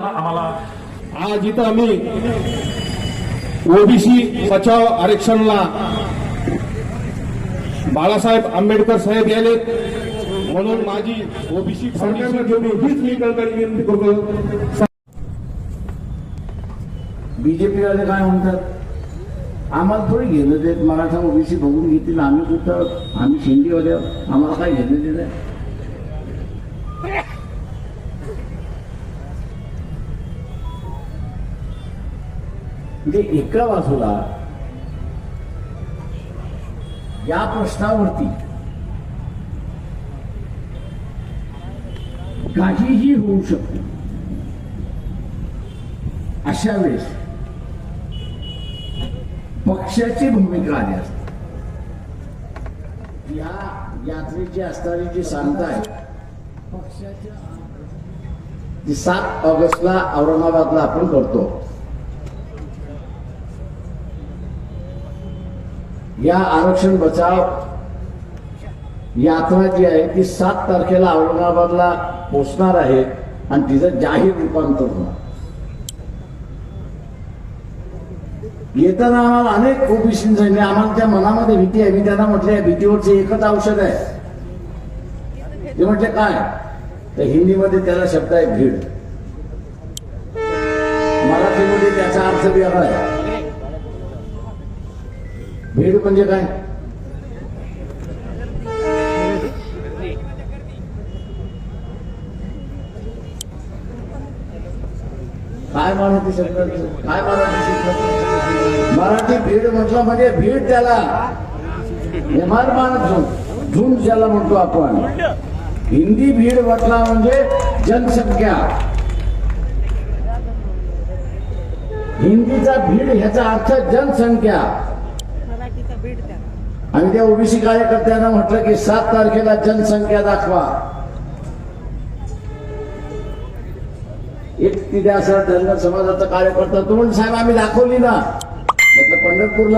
आम्हाला आज इथं आम्ही ओबीसी बचाव आरक्षणला बाळासाहेब आंबेडकर साहेब याले म्हणून माझी ओबीसी सरकारला घेऊन हीच मी कळकळी विनंती करतो. बीजेपी वाले काय म्हणतात आम्हाला थोडी घेणं देत. मराठा ओबीसी बघून घेतील. आम्ही कुठं आम्ही शिंदेवाले. आम्हाला काय घेणं देत म्हणजे एका बाजूला या प्रश्नावरती काहीही होऊ शकते अशा वेळेस पक्षाची भूमिका आली असते. या यात्रेची असणारी जी सांगता आहे पक्षाच्या सात ऑगस्टला औरंगाबादला आपण करतो. या आरक्षण बचाव यात्रा जी आहे ती सात तारखेला औरंगाबादला पोचणार आहे आणि तिचं जाहीर रूपांतर होणार. येताना आम्हाला अनेक ओबीसी झाले आम्हाला त्या मनामध्ये भीती आहे. मी त्यांना म्हटले भीतीवरचे एकच औषध आहे. ते म्हटले काय? तर हिंदीमध्ये त्याला शब्द आहे भीड. मराठीमध्ये त्याचा अर्थ वेगळा आहे. भीड म्हणजे काय? काय मराठी शब्द? काय मराठी मराठी भीड म्हटलं म्हणजे भीड त्याला. एमार मानत झुंड झुंड ज्याला म्हणतो आपण. हिंदी भीड म्हटला म्हणजे जनसंख्या. हिंदीचा भीड ह्याचा अर्थ जनसंख्या. आणि त्या ओबीसी कार्यकर्त्यांना म्हटलं की सात तारखेला जनसंख्या दाखवा. एक तिथे असं धनगर समाजाचा कार्यकर्ता तो साहेब आम्ही दाखवली ना. म्हटलं पंढरपूरला